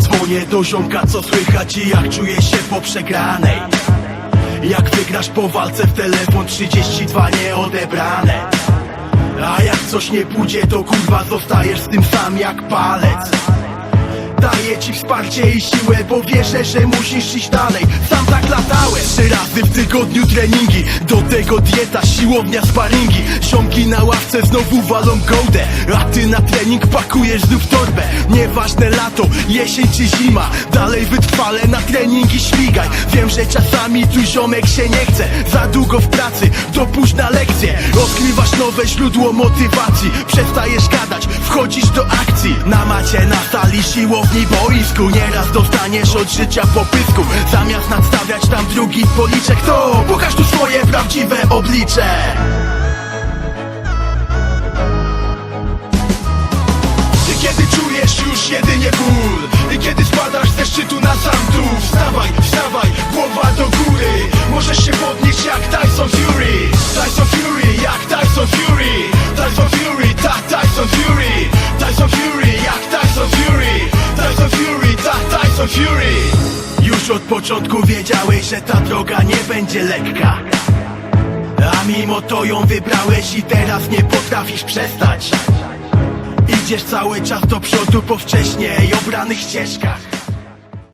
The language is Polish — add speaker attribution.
Speaker 1: Dzwonię do ziomka, co słychać i jak czuję się po przegranej. Jak wygrasz po walce w telefon 32 nieodebrane. A jak coś nie pójdzie, to kurwa zostajesz z tym sam jak palec. Daję ci wsparcie i siłę, bo wierzę, że musisz iść dalej. Sam tak latałem. Trzy razy w tygodniu treningi. Do tego dieta, siłownia, sparingi. Ziomki na ławce znowu walą gołdę A ty na trening pakujesz znów torbę. Nieważne lato, jesień czy zima. Dalej wytrwale na treningi śmigaj. Wiem, że czasami tu ziomek się nie chce. Za długo w pracy, dopuść na lekcje Odkrywasz nowe źródło motywacji. Przestajesz gadać, wchodzisz do akcji. Na macie, na sali, siłowni, boisku. Nieraz dostaniesz od życia popysku. Zamiast nadstawiać tam drugi policzek To pokaż tu swoje prawdziwe oblicze. I kiedy czujesz już jedynie ból I kiedy spadasz ze szczytu na sam dół Wstawaj, wstawaj, głowa do góry. Możesz się podnieść jak Tyson Fury. Tyson Fury, jak Tyson Fury. Tyson Fury, tak Tyson Fury. Tyson Fury, jak Tyson Fury. Tyson Fury, tak Tyson Fury Już od początku wiedziałeś, że ta droga nie będzie lekka. A mimo to ją wybrałeś i teraz nie potrafisz przestać. Idziesz cały czas do przodu po wcześniej obranych ścieżkach